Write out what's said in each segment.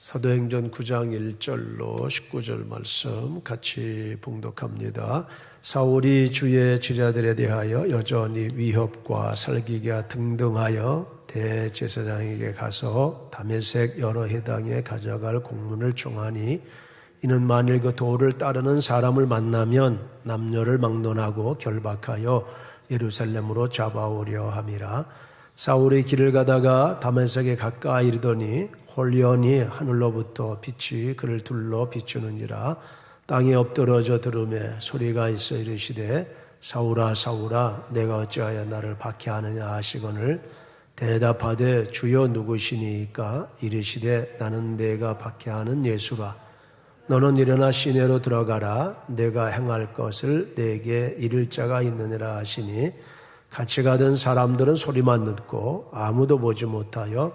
사도행전 9장 1절로 19절 말씀 같이 봉독합니다. 사울이 주의 제자들에 대하여 여전히 위협과 살기가 등등하여 대제사장에게 가서 담에색 여러 해당에 가져갈 공문을 청하니 이는 만일 그 도를 따르는 사람을 만나면 남녀를 막론하고 결박하여 예루살렘으로 잡아오려 함이라 사울이 길을 가다가 다메섹에 가까이 이르더니 홀연히 하늘로부터 빛이 그를 둘러 비추는지라. 땅에 엎드러져 들음에 소리가 있어 이르시되 사울아 사울아 내가 어찌하여 나를 박해하느냐 하시거늘 대답하되 주여 누구시니까? 이르시되 나는 내가 박해하는 예수라. 너는 일어나 시내로 들어가라. 내가 행할 것을 내게 이를 자가 있느니라 하시니 같이 가던 사람들은 소리만 듣고 아무도 보지 못하여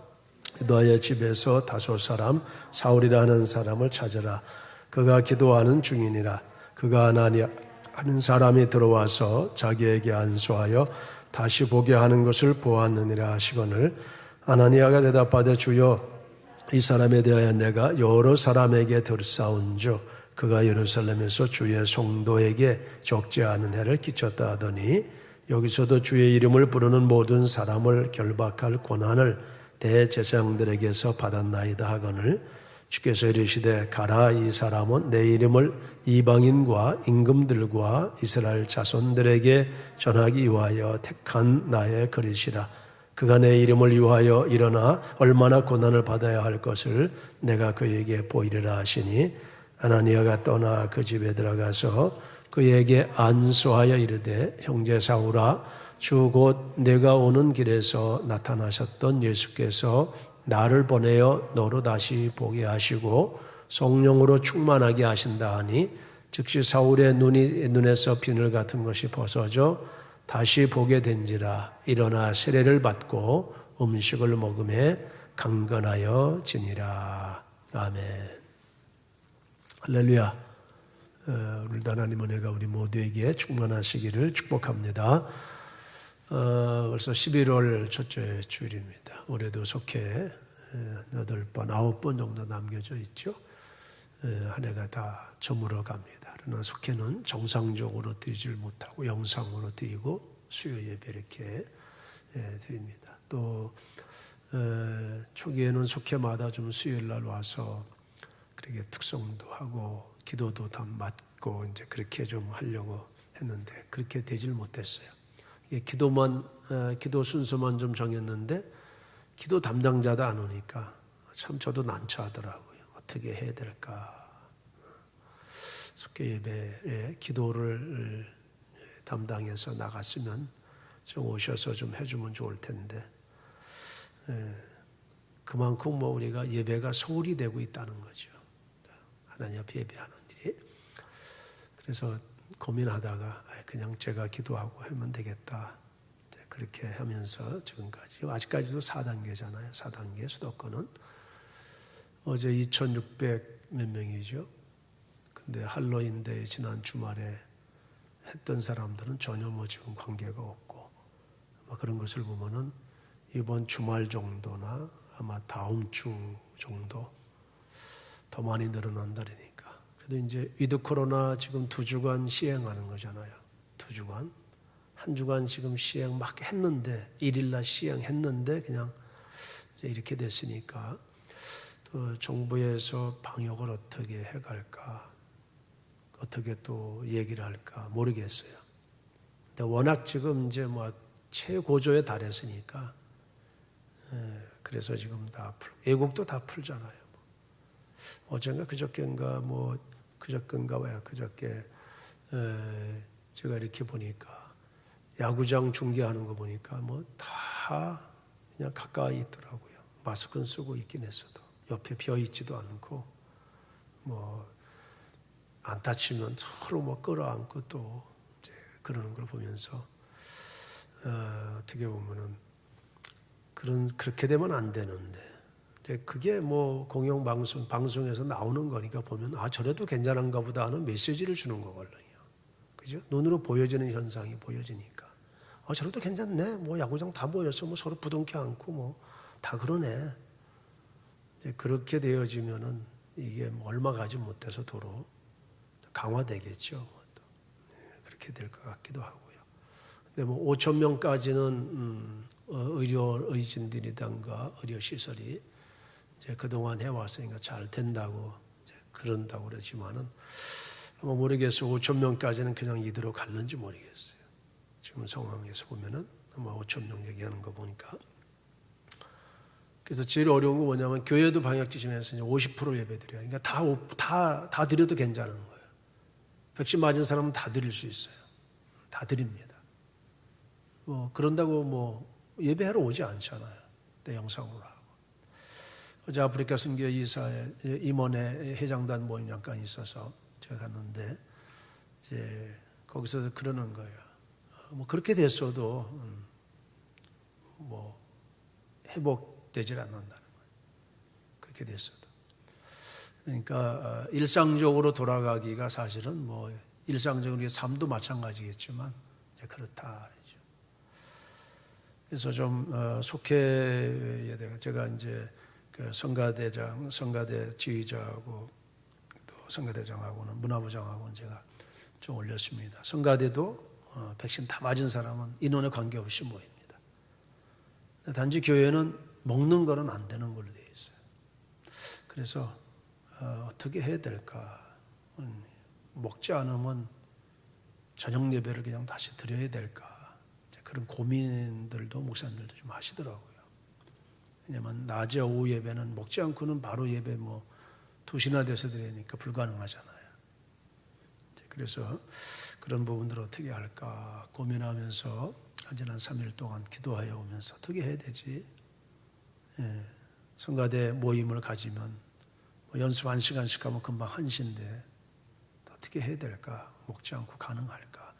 너의 집에서 다섯 사람 사울이라는 사람을 찾으라. 그가 기도하는 중이니라. 그가 하나니 하는 사람이 들어와서 자기에게 안수하여 다시 보게 하는 것을 보았느니라 하시거늘 아나니아가 대답하되 주여 이 사람에 대하여 내가 여러 사람에게 들싸운즉 그가 예루살렘에서 주의 성도에게 적지 않은 해를 끼쳤다 하더니 여기서도 주의 이름을 부르는 모든 사람을 결박할 권한을 대제사장들에게서 받았나이다 하거늘 주께서 이르시되 가라 이 사람은 내 이름을 이방인과 임금들과 이스라엘 자손들에게 전하기 위하여 택한 나의 그릇이라. 그가 내 이름을 위하여 일어나 얼마나 고난을 받아야 할 것을 내가 그에게 보이리라 하시니 아나니아가 떠나 그 집에 들어가서 그에게 안수하여 이르되 형제 사울아 주 곧 내가 오는 길에서 나타나셨던 예수께서 나를 보내어 너로 다시 보게 하시고 성령으로 충만하게 하신다 하니 즉시 사울의 눈이 눈에서 비늘 같은 것이 벗어져 다시 보게 된지라 일어나 세례를 받고 음식을 먹음에 강건하여 지니라. 아멘. 할렐루야. 어, 오늘도 하나님 은혜가 우리 모두에게 충만하시기를 축복합니다. 어, 벌써 11월 첫째 주일입니다. 올해도 속해 여덟 번, 아홉 번 정도 남겨져 있죠. 한 해가 다 저물어 갑니다. 그러나 속해는 정상적으로 드리질 못하고 영상으로 드리고 수요 예배 이렇게 드립니다. 또 초기에는 속해마다 좀 수요일 날 와서 그렇게 특성도 하고 기도도 다 맞고 이제 그렇게 좀 하려고 했는데 그렇게 되질 못했어요. 기도만 기도 순서만 좀 정했는데 기도 담당자도 안 오니까 참 저도 난처하더라고요. 어떻게 해야 될까? 속계 예배에 기도를 담당해서 나갔으면 좀 오셔서 좀 해주면 좋을 텐데 그만큼 뭐 우리가 예배가 소홀히 되고 있다는 거죠. 하나님 앞에 예배하는 일이. 그래서 고민하다가 그냥 제가 기도하고 하면 되겠다. 그렇게 하면서 지금까지 아직까지도 4단계잖아요. 4단계 수도권은 어제 2,600 몇 명이죠. 근데 할로윈데이 지난 주말에 했던 사람들은 전혀 뭐 지금 관계가 없고 뭐 그런 것을 보면은 이번 주말 정도나 아마 다음 주 정도 더 많이 늘어난다니까. 그래도 이제 위드 코로나 지금 두 주간 시행하는 거잖아요. 두 주간. 한 주간 지금 시행 막 했는데, 일일날 시행했는데, 그냥 이제 이렇게 됐으니까, 또 정부에서 방역을 어떻게 해갈까, 어떻게 또 얘기를 할까 모르겠어요. 근데 워낙 지금 이제 뭐 최고조에 달했으니까, 예, 그래서 지금 다 풀, 외국도 다 풀잖아요. 어젠가 그저께인가 뭐 그저께인가 왜야 그저께 에, 제가 이렇게 보니까 야구장 중계하는 거 보니까 뭐 다 그냥 가까이 있더라고요. 마스크는 쓰고 있긴 했어도 옆에 벼 있지도 않고 뭐 안 다치면 서로 뭐 끌어안고 또 이제 그러는 걸 보면서 어, 어떻게 보면은 그런 그렇게 되면 안 되는데 그게 뭐 공영 방송 방송에서 나오는 거니까 보면 아 저래도 괜찮은가 보다 하는 메시지를 주는 거거든요. 그죠? 눈으로 보여지는 현상이 보여지니까 아 저래도 괜찮네. 뭐 야구장 다 모여서 뭐 서로 부둥켜 안고 뭐 다 그러네. 그렇게 되어지면은 이게 뭐 얼마 가지 못해서 도로 강화되겠죠. 네, 그렇게 될 것 같기도 하고요. 근데 뭐 5천 명까지는 음, 어, 의료 의진들이든가 의료 시설이 이 제 그동안 해왔으니까 잘 된다고 그런다고 그러지만은 아마 모르겠어요. 5천 명까지는 그냥 이대로 갈는지 모르겠어요. 지금 상황에서 보면은 아마 5천 명 얘기하는 거 보니까 그래서 제일 어려운 건 뭐냐면 교회도 방역 지침에서 이제 50% 예배 드려요. 그러니까 다다 다 드려도 괜찮은 거예요. 백신 맞은 사람은 다 드릴 수 있어요. 다 드립니다. 뭐 그런다고 뭐 예배하러 오지 않잖아요. 내 영상으로. 어제 아프리카 선교 이사에 임원회 회장단 모임 잠깐 있어서 제가 갔는데 이제 거기서 그러는 거예요. 어, 뭐 그렇게 됐어도 음, 뭐 회복되질 않는다는 거예요. 그렇게 됐어도. 그러니까 어, 일상적으로 돌아가기가 사실은 뭐 일상적으로 삶도 마찬가지겠지만 이제 그렇다. 그래서 좀 어, 속해야 돼요. 제가 이제 그 성가대장, 성가대 지휘자하고 또 성가대장하고는 문화부장하고는 제가 좀 올렸습니다. 성가대도 어, 백신 다 맞은 사람은 인원에 관계없이 모입니다. 단지 교회는 먹는 거는 안 되는 걸로 되어 있어요. 그래서 어, 떻게 해야 될까? 음, 먹지 않으면 저녁 예배를 그냥 다시 드려야 될까? 그런 고민들도 목사님들도 좀 하시더라고요. 왜냐면 낮에 오후 예배는 먹지 않고는 바로 예배 뭐 2시나 돼서 드리니까 불가능하잖아요. 그래서 그런 부분들을 어떻게 할까 고민하면서 한 지난 3일 동안 기도하여 오면서 어떻게 해야 되지? 예, 성가대 모임을 가지면 뭐 연습 한 시간씩 하면 금방 한시인데 어떻게 해야 될까? 먹지 않고 가능할까?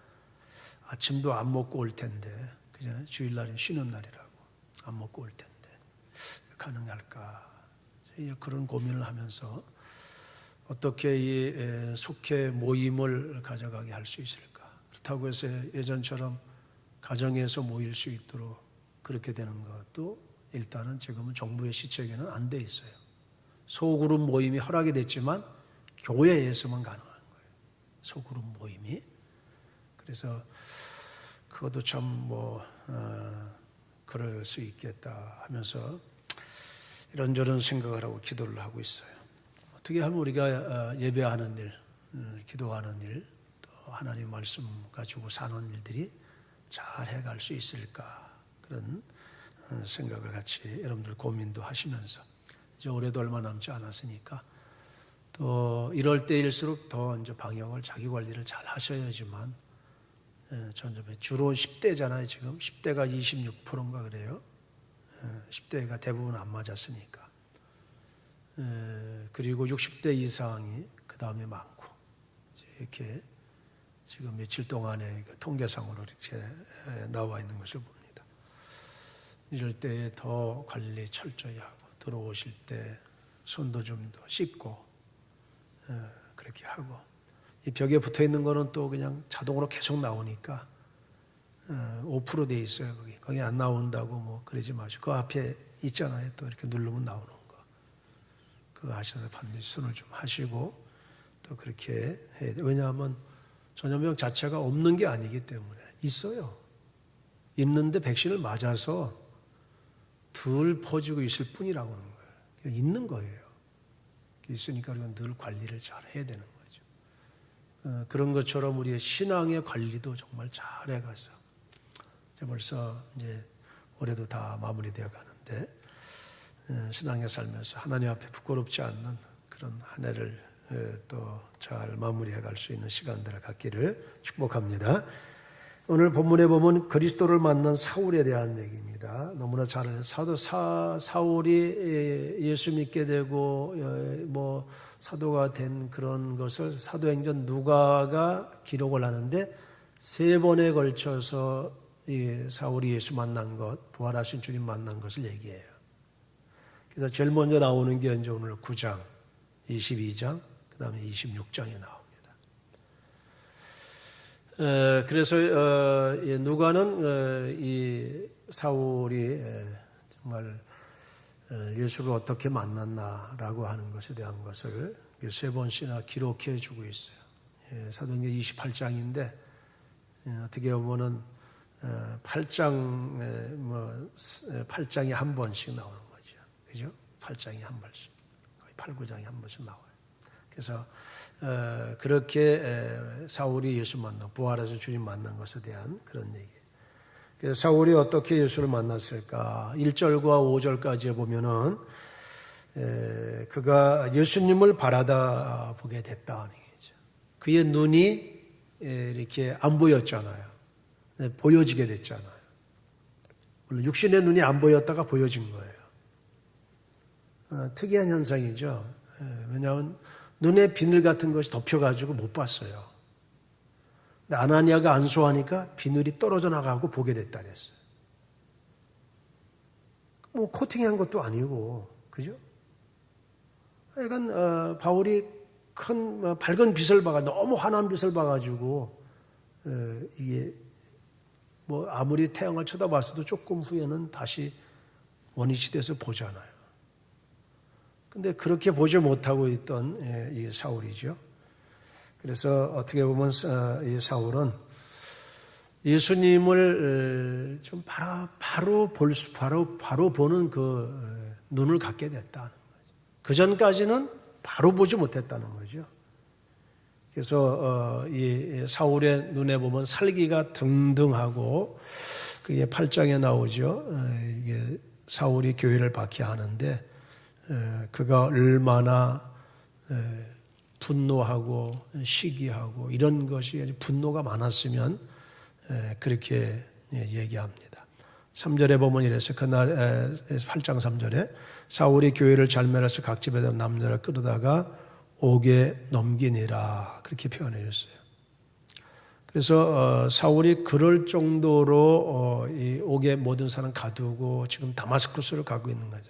아침도 안 먹고 올 텐데 그잖아요. 주일날이 쉬는 날이라고 안 먹고 올 텐데 가능할까? 그런 고민을 하면서 어떻게 이 속해 모임을 가져가게 할 수 있을까? 그렇다고 해서 예전처럼 가정에서 모일 수 있도록 그렇게 되는 것도 일단은 지금은 정부의 시책에는 안 돼 있어요. 소그룹 모임이 허락이 됐지만 교회에서만 가능한 거예요. 소그룹 모임이. 그래서 그것도 참뭐 어, 그럴 수 있겠다 하면서 이런저런 생각을 하고 기도를 하고 있어요. 어떻게 하면 우리가 어, 예배하는 일, 음, 기도하는 일, 또 하나님 말씀 가지고 사는 일들이 잘 해갈 수 있을까 그런 어, 생각을 같이 여러분들 고민도 하시면서 이제 올해도 얼마 남지 않았으니까 또 이럴 때일수록 더 이제 방역을 자기 관리를 잘 하셔야지만 전점에 예, 주로 10대잖아요 지금 10대가 26%인가 그래요. 10대가 예, 대부분 안 맞았으니까. 예, 그리고 60대 이상이 그 다음에 많고 이렇게 지금 며칠 동안의 그 통계상으로 이렇게 나와 있는 것을 봅니다. 이럴 때 더 관리 철저히 하고 들어오실 때 손도 좀 더 씻고 그렇게 하고 이 벽에 붙어 있는 거는 또 그냥 자동으로 계속 나오니까 5%돼 어, 있어요 거기. 거기 안 나온다고 뭐 그러지 마시고 그 앞에 있잖아요. 또 이렇게 누르면 나오는 거. 그거 하셔서 반드시 손을 좀 하시고 또 그렇게 해야 돼. 왜냐하면 전염병 자체가 없는 게 아니기 때문에 있어요. 있는데 백신을 맞아서 덜 퍼지고 있을 뿐이라고 하는 거예요. 있는 거예요. 있으니까 우리가 늘 관리를 잘 해야 되는 거예요 어, 그런 것처럼 우리의 신앙의 관리도 정말 잘 해가서 벌써 이제 올해도 다 마무리되어 가는데 어, 신앙의 삶에서 하나님 앞에 부끄럽지 않는 그런 한 해를 어, 또잘 마무리해 갈 수 있는 시간들을 갖기를 축복합니다. 오늘 본문에 보면 그리스도를 만난 사울에 대한 얘기입니다. 너무나 잘 사도 사, 사울이 예수 믿게 되고 어, 뭐 사도가 된 그런 것을 사도행전 누가가 기록을 하는데 세 번에 걸쳐서 이 사울이 예수 만난 것, 부활하신 주님 만난 것을 얘기해요. 그래서 제일 먼저 나오는 게 이제 오늘 9장, 22장, 그 다음에 26장에 나옵니 다. 에, 그래서 어, 이 누가는 어, 이 사울이 에, 정말 에, 예수를 어떻게 만났나라고 하는 것에 대한 것을 세 번씩이나 기록해 주고 있어요. 예, 사도행전 28장인데 어떻게 보면은 8장 뭐 8장에 한 번씩 나오는 거죠. 그죠? 8장에 한 번씩. 거의 8, 9장에 한 번씩 나와요. 그래서 어, 그렇게 사울이 예수 만나 부활해서 주님 만난 것에 대한 그런 얘기. 그래서 사울이 어떻게 예수를 만났을까? 1절과 5절까지 보면은 그가 예수님을 바라다 보게 됐다는 얘기죠. 그의 눈이 이렇게 안 보였잖아요. 네, 보여지게 됐잖아요. 물론 육신의 눈이 안 보였다가 보여진 거예요. 어, 특이한 현상이죠. 왜냐하면 눈에 비늘 같은 것이 덮여가지고 못 봤어요. 근데 아나니아가 안수하니까 비늘이 떨어져 나가고 보게 됐다 그랬어요. 뭐 코팅한 것도 아니고, 그죠? 어, 바울이 큰 어, 밝은 빛을 봐가 너무 환한 빛을 봐가지고 어, 이게 뭐 아무리 태양을 쳐다봤어도 조금 후에는 다시 원위치 돼서 보잖아요. 근데 그렇게 보지 못하고 있던 예, 이 사울이죠. 그래서 어떻게 보면 이 사울은 예수님을 좀 바로, 바로 볼 수, 바로, 바로 보는 그 눈을 갖게 됐다는 거죠. 그 전까지는 바로 보지 못했다는 거죠. 그래서 어, 이 사울의 눈에 보면 살기가 등등하고 그게 8장에 나오죠. 어, 이게 사울이 교회를 박해하는데 그가 얼마나 분노하고 시기하고 이런 것이 분노가 많았으면 그렇게 예, 얘기합니다. 3절에 보면 이래서 그날 8장 3절에 사울이 교회를 잘멸해서 각 집에다 남녀를 끌어다가 옥에 넘기니라 그렇게 표현해 줬어요. 그래서 어, 사울이 그럴 정도로 어, 이 옥에 모든 사람 가두고 지금 다마스쿠스를 가고 있는 거죠.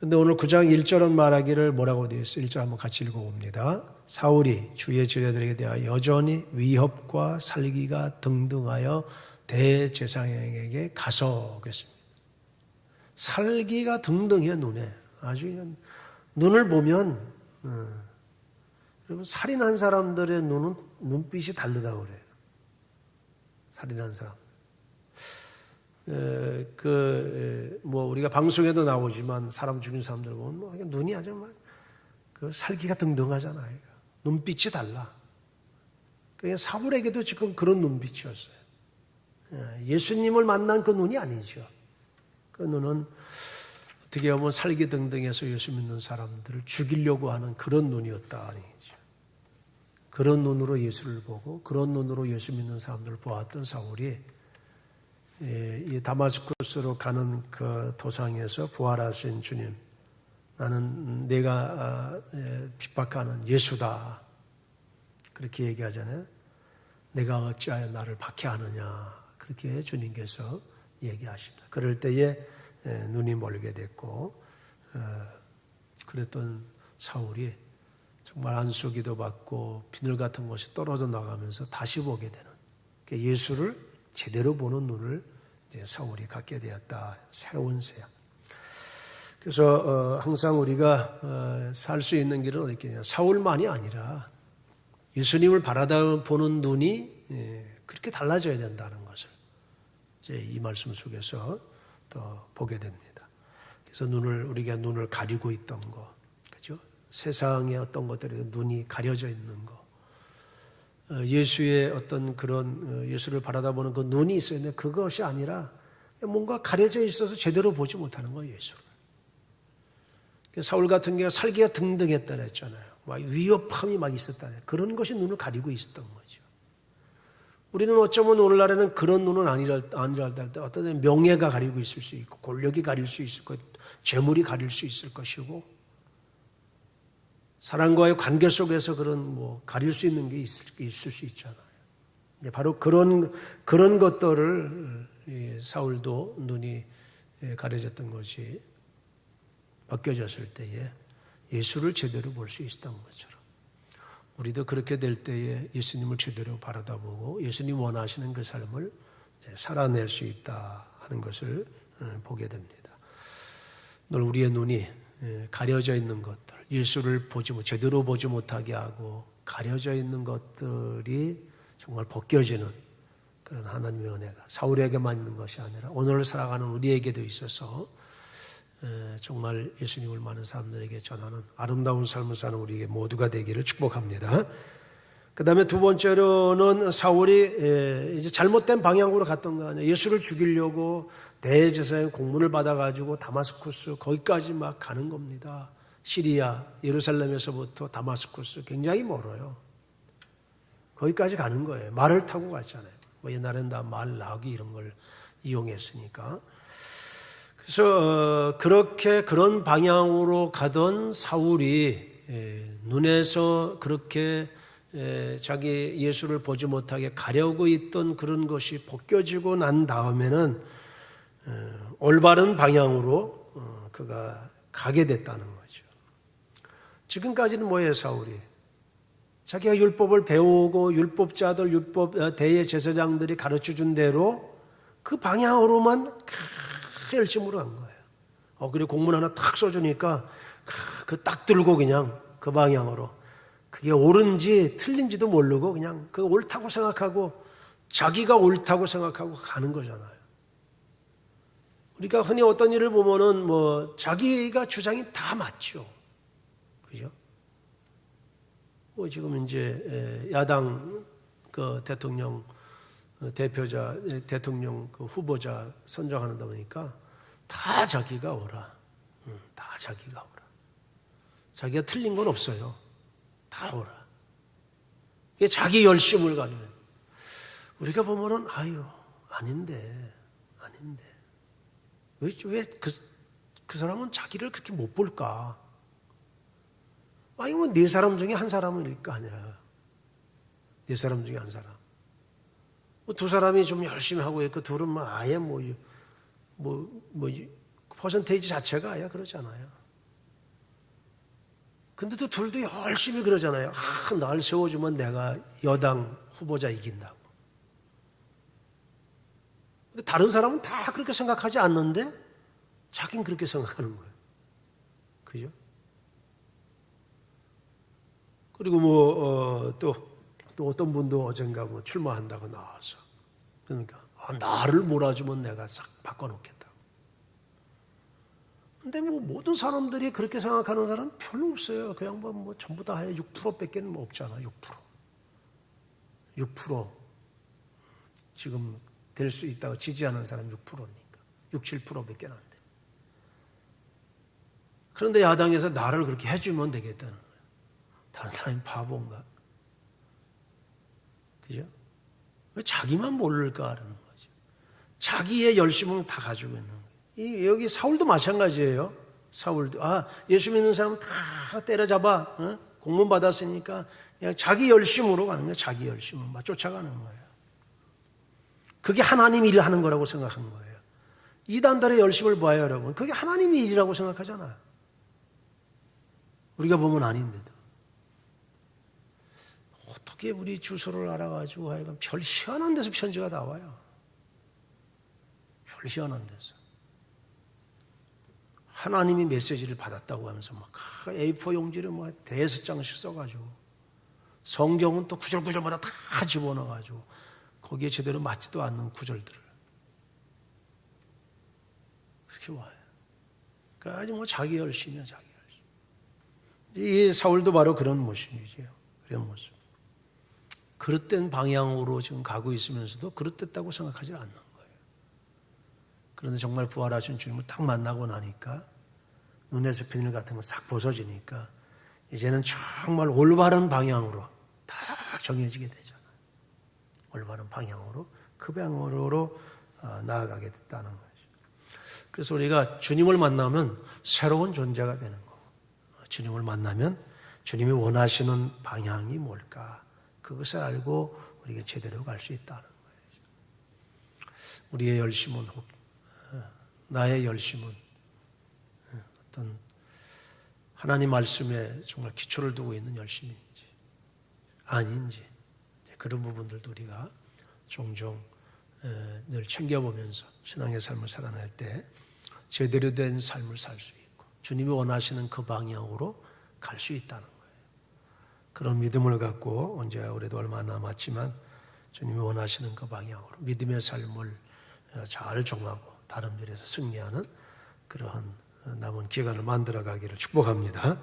근데 오늘 9장 1절은 말하기를 뭐라고 되어 있어요? 1절 한번 같이 읽어봅니다. 사울이 주의 제자들에게 대하여 여전히 위협과 살기가 등등하여 대제사장에게 가서 그랬습니다. 살기가 등등해 눈에 아주 눈을 보면 어, 여러분 살인한 사람들의 눈은 눈빛이 다르다고 그래요. 살인한 사람. 그 뭐 우리가 방송에도 나오지만 사람 죽인 사람들 보면 뭐 눈이 아주 막그 살기가 등등하잖아요. 눈빛이 달라. 그냥 사울에게도 지금 그런 눈빛이었어요. 예수님을 만난 그 눈이 아니죠. 그 눈은 어떻게 보면 살기 등등해서 예수 믿는 사람들을 죽이려고 하는 그런 눈이었다 아니죠. 그런 눈으로 예수를 보고 그런 눈으로 예수 믿는 사람들을 보았던 사울이 예, 이 다마스쿠스로 가는 그 도상에서 부활하신 주님, 나는 내가 아, 예, 핍박하는 예수다. 그렇게 얘기하잖아요. 내가 어찌하여 나를 박해하느냐. 그렇게 주님께서 얘기하십니다. 그럴 때에 예, 눈이 멀게 됐고, 어, 그랬던 사울이 정말 안수기도 받고 비늘 같은 것이 떨어져 나가면서 다시 보게 되는 예수를 제대로 보는 눈을 사울이 갖게 되었다. 새로운 세야. 그래서 어, 항상 우리가 어, 살수 있는 길은 어디 있겠냐. 사울만이 아니라 예수님을 바라다 보는 눈이 예, 그렇게 달라져야 된다는 것을 이 말씀 속에서 또 보게 됩니다. 그래서 눈을 우리가 눈을 가리고 있던 거, 그죠? 세상의 어떤 것들에 눈이 가려져 있는 거, 어, 예수의 어떤 그런 어, 예수를 바라다보는 그 눈이 있어야 되는데 그것이 아니라 뭔가 가려져 있어서 제대로 보지 못하는 거예요, 예수를. 사울 같은 경우 살기가 등등했다 했잖아요. 막 위협함이 막 있었다. 그런 것이 눈을 가리고 있었던 거죠. 우리는 어쩌면 오늘날에는 그런 눈은 아니랄, 아니랄 때 어떤 명예가 가리고 있을 수 있고 권력이 가릴 수 있을 것, 재물이 가릴 수 있을 것이고 사랑과의 관계 속에서 그런 뭐 가릴 수 있는 게 있을, 있을 수 있잖아요. 바로 그런 그런 것들을 사울도 눈이 가려졌던 것이 벗겨졌을 때에 예수를 제대로 볼 수 있었던 것처럼 우리도 그렇게 될 때에 예수님을 제대로 바라다보고 예수님 원하시는 그 삶을 살아낼 수 있다 하는 것을 어, 보게 됩니다. 늘 우리의 눈이 가려져 있는 것들, 예수를 보지 못, 제대로 보지 못하게 하고 가려져 있는 것들이 정말 벗겨지는 그런 하나님의 은혜가 사울에게만 있는 것이 아니라 오늘 살아가는 우리에게도 있어서 정말 예수님을 많은 사람들에게 전하는 아름다운 삶을 사는 우리에게 모두가 되기를 축복합니다. 그 다음에 두 번째로는 사울이 이제 잘못된 방향으로 갔던 거 아니에요. 예수를 죽이려고 대제사장 공문을 받아가지고 다마스쿠스 거기까지 막 가는 겁니다. 시리아, 예루살렘에서부터 다마스쿠스 굉장히 멀어요. 거기까지 가는 거예요. 말을 타고 갔잖아요. 뭐 옛날엔 다 말, 나귀 이런 걸 이용했으니까. 그래서 어, 그렇게 그런 방향으로 가던 사울이 눈에서 그렇게 자기 예수를 보지 못하게 가려고 있던 그런 것이 벗겨지고 난 다음에는 올바른 방향으로 어, 그가 가게 됐다는 거죠. 지금까지는 뭐예요, 사울이? 자기가 율법을 배우고 율법자들, 율법 어, 대의 제사장들이 가르쳐 준 대로 그 방향으로만 열심으로 간 거예요. 어, 그리고 공문 하나 탁 써주니까 그 딱 들고 그냥 그 방향으로 그게 옳은지 틀린지도 모르고 그냥 그 옳다고 생각하고 자기가 옳다고 생각하고 가는 거잖아요. 우리가 흔히 어떤 일을 보면은 뭐 자기가 주장이 다 맞죠. 그죠? 뭐 지금 이제 야당 그 대통령 어, 대표자 대통령 그 후보자 선정하는다 보니까 다 자기가 오라. 다 자기가 오라. 자기가 틀린 건 없어요. 다 오라. 이게 자기 열심을 가지고 우리가 보면은 아유 아닌데 아닌데 왜 왜그 그 사람은 자기를 그렇게 못 볼까? 아니 뭐네 사람 중에 한 사람일 거 아니야. 네 사람 중에 한 사람. 뭐 두 사람이 좀 열심히 하고 있고 둘은 뭐 아예 뭐 뭐, 뭐, 퍼센테이지 자체가 아예 그러잖아요. 근데 또 둘도 열심히 그러잖아요. 아, 날 세워주면 내가 여당 후보자 이긴다고. 근데 다른 사람은 다 그렇게 생각하지 않는데 자기는 그렇게 생각하는 거예요. 그죠? 그리고 뭐, 어, 또, 또 어떤 분도 어젠가 뭐 출마한다고 나와서. 그러니까, 아, 나를 몰아주면 내가 싹 바꿔놓겠다. 근데 뭐 모든 사람들이 그렇게 생각하는 사람은 별로 없어요. 그 양반 뭐 전부 다 해. 6%밖에 뭐 없잖아, 6%. 6% 지금 될 수 있다고 지지하는 사람 6%니까. 6, 7%밖에 안 돼. 그런데 야당에서 나를 그렇게 해주면 되겠다는. 다른 사람이 바보인가? 그죠? 왜 자기만 모를까라는 거죠. 자기의 열심은 다 가지고 있는 거예요. 여기 사울도 마찬가지예요. 사울도 아 예수 믿는 사람 다 때려잡아 어? 공문 받았으니까 그냥 자기 열심으로 가는 거예요. 자기 열심을 쫓아가는 거예요. 그게 하나님 일을 하는 거라고 생각한 거예요. 이단들의 열심을 봐요, 여러분. 그게 하나님의 일이라고 생각하잖아요. 우리가 보면 아닌데 도. 어떻게 우리 주소를 알아가지고 하여간 별 희한한 데서 편지가 나와요. 별 희한한 데서. 하나님이 메시지를 받았다고 하면서 막 A4 용지를 뭐 대여섯 장씩 써가지고 성경은 또 구절구절마다 다 집어넣어가지고 거기에 제대로 맞지도 않는 구절들을 그렇게 와요. 그러니까 아주 뭐 자기 열심이야 자기 열심. 이 사울도 바로 그런 모습이죠. 그런 모습. 그릇된 방향으로 지금 가고 있으면서도 그릇됐다고 생각하지 않는 거예요. 그런데 정말 부활하신 주님을 딱 만나고 나니까 눈에서 비늘 같은 거 싹 벗어지니까 이제는 정말 올바른 방향으로 딱 정해지게 되잖아요. 올바른 방향으로 그 방향으로 어, 나아가게 됐다는 거죠. 그래서 우리가 주님을 만나면 새로운 존재가 되는 거. 주님을 만나면 주님이 원하시는 방향이 뭘까? 그것을 알고 우리가 제대로 갈 수 있다는 거예요. 우리의 열심은 어, 나의 열심은 어, 어떤 하나님 말씀에 정말 기초를 두고 있는 열심인지 아닌지 그런 부분들도 우리가 종종 늘 챙겨보면서 신앙의 삶을 살아낼 때 제대로 된 삶을 살 수 있고 주님이 원하시는 그 방향으로 갈 수 있다는. 그런 믿음을 갖고 언제 올해도 얼마 남았지만 주님이 원하시는 그 방향으로 믿음의 삶을 잘 정하고 다른 일에서 승리하는 그러한 남은 기간을 만들어 가기를 축복합니다.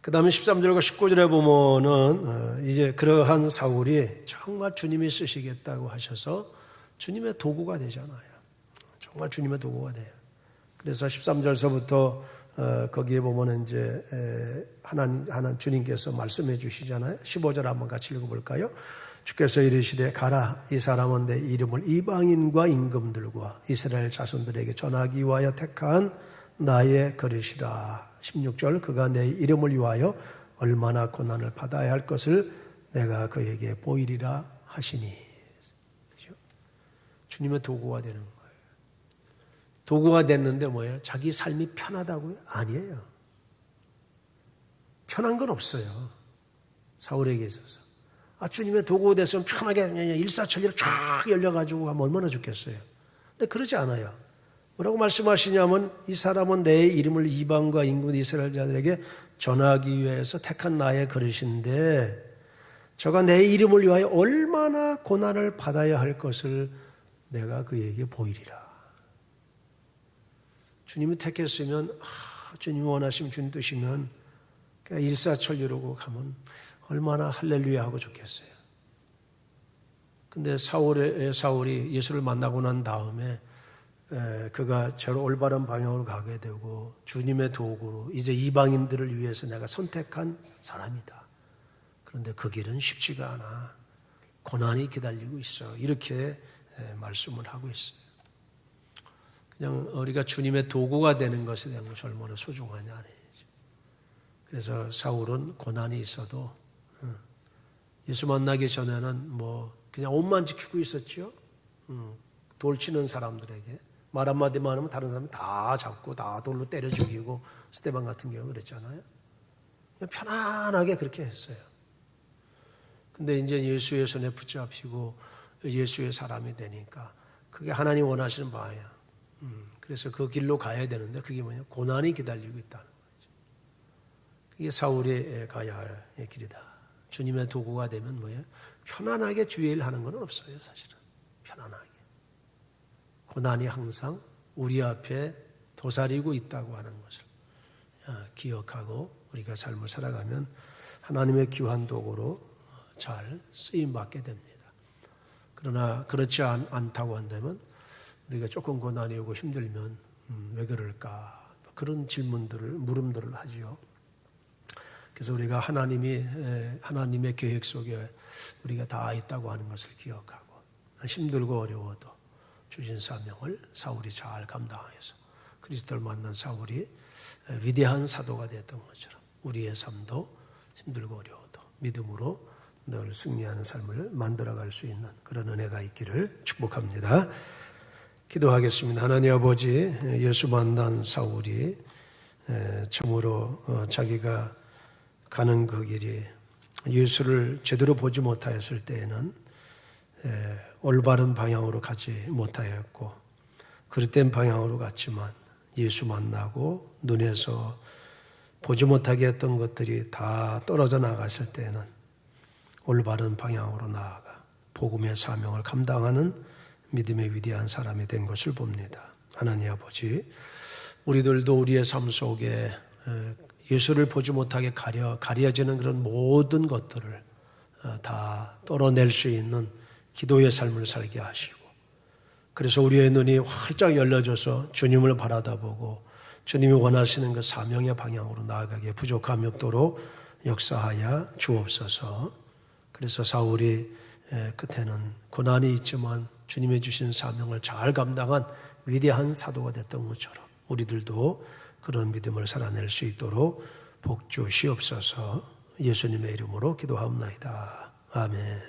그 다음에 13절과 19절에 보면은 이제 그러한 사울이 정말 주님이 쓰시겠다고 하셔서 주님의 도구가 되잖아요. 정말 주님의 도구가 돼요. 그래서 13절서부터 어, 거기에 보면 이제 하나님, 하나님 주님께서 말씀해 주시잖아요. 15절 한번 같이 읽어볼까요? 주께서 이르시되 가라 이 사람은 내 이름을 이방인과 임금들과 이스라엘 자손들에게 전하기 위하여 택한 나의 그릇이라 16절 그가 내 이름을 위하여 얼마나 고난을 받아야 할 것을 내가 그에게 보이리라 하시니? 주님의 도구가 되는. 도구가 됐는데 뭐예요? 자기 삶이 편하다고요? 아니에요. 편한 건 없어요. 사울에게 있어서. 아, 주님의 도구가 됐으면 편하게 일사천리로 쫙 열려가지고 가면 얼마나 좋겠어요. 근데 그러지 않아요. 뭐라고 말씀하시냐면 이 사람은 내 이름을 이방과 인근 이스라엘 자들에게 전하기 위해서 택한 나의 그릇인데 저가 내 이름을 위하여 얼마나 고난을 받아야 할 것을 내가 그에게 보이리라. 주님이 택했으면 아, 주님이 원하시면 주님 뜻이면 일사천리로고 가면 얼마나 할렐루야 하고 좋겠어요. 근데 사울의 사울이 예수를 만나고 난 다음에 그가 저로 올바른 방향으로 가게 되고 주님의 도구로 이제 이방인들을 위해서 내가 선택한 사람이다. 그런데 그 길은 쉽지가 않아. 고난이 기다리고 있어. 이렇게 말씀을 하고 있어요. 그냥 우리가 주님의 도구가 되는 것에 대한 것이 얼마나 소중하냐. 그래서 사울은 고난이 있어도 예수 만나기 전에는 뭐 그냥 옷만 지키고 있었죠. 돌 치는 사람들에게 말 한마디만 하면 다른 사람 다 잡고 다 돌로 때려 죽이고 스테반 같은 경우 그랬잖아요. 그냥 편안하게 그렇게 했어요. 근데 이제 예수의 손에 붙잡히고 예수의 사람이 되니까 그게 하나님 원하시는 바야. 음, 그래서 그 길로 가야 되는데 그게 뭐냐? 고난이 기다리고 있다는 거죠. 그게 사울이 가야 할 길이다. 주님의 도구가 되면 뭐예요? 편안하게 주의 일 하는 건 없어요, 사실은. 편안하게. 고난이 항상 우리 앞에 도사리고 있다고 하는 것을 아, 기억하고 우리가 삶을 살아가면 하나님의 귀한 도구로 잘 쓰임 받게 됩니다. 그러나 그렇지 않다고 한다면 우리가 조금 고난이 오고 힘들면 음, 왜 그럴까 그런 질문들을 물음들을 하지요. 그래서 우리가 하나님이 하나님의 계획 속에 우리가 다 있다고 하는 것을 기억하고 힘들고 어려워도 주신 사명을 사울이 잘 감당해서 그리스도를 만난 사울이 위대한 사도가 됐던 것처럼 우리의 삶도 힘들고 어려워도 믿음으로 늘 승리하는 삶을 만들어갈 수 있는 그런 은혜가 있기를 축복합니다. 기도하겠습니다. 하나님 아버지, 예수 만난 사울이 참으로 어, 자기가 가는 그 길이 예수를 제대로 보지 못하였을 때에는 올바른 방향으로 가지 못하였고 그릇된 방향으로 갔지만 예수 만나고 눈에서 보지 못하게 했던 것들이 다 떨어져 나갔을 때는 올바른 방향으로 나아가 복음의 사명을 감당하는 믿음의 위대한 사람이 된 것을 봅니다. 하나님 아버지, 우리들도 우리의 삶 속에 예수를 보지 못하게 가려, 가려지는 그런 모든 것들을 어, 다 떨어낼 수 있는 기도의 삶을 살게 하시고, 그래서 우리의 눈이 활짝 열려져서 주님을 바라다 보고, 주님이 원하시는 그 사명의 방향으로 나아가게 부족함이 없도록 역사하여 주옵소서. 그래서 사울이 예, 끝에는 고난이 있지만 주님의 주신 사명을 잘 감당한 위대한 사도가 됐던 것처럼 우리들도 그런 믿음을 살아낼 수 있도록 복 주시옵소서 예수님의 이름으로 기도하옵나이다. 아멘.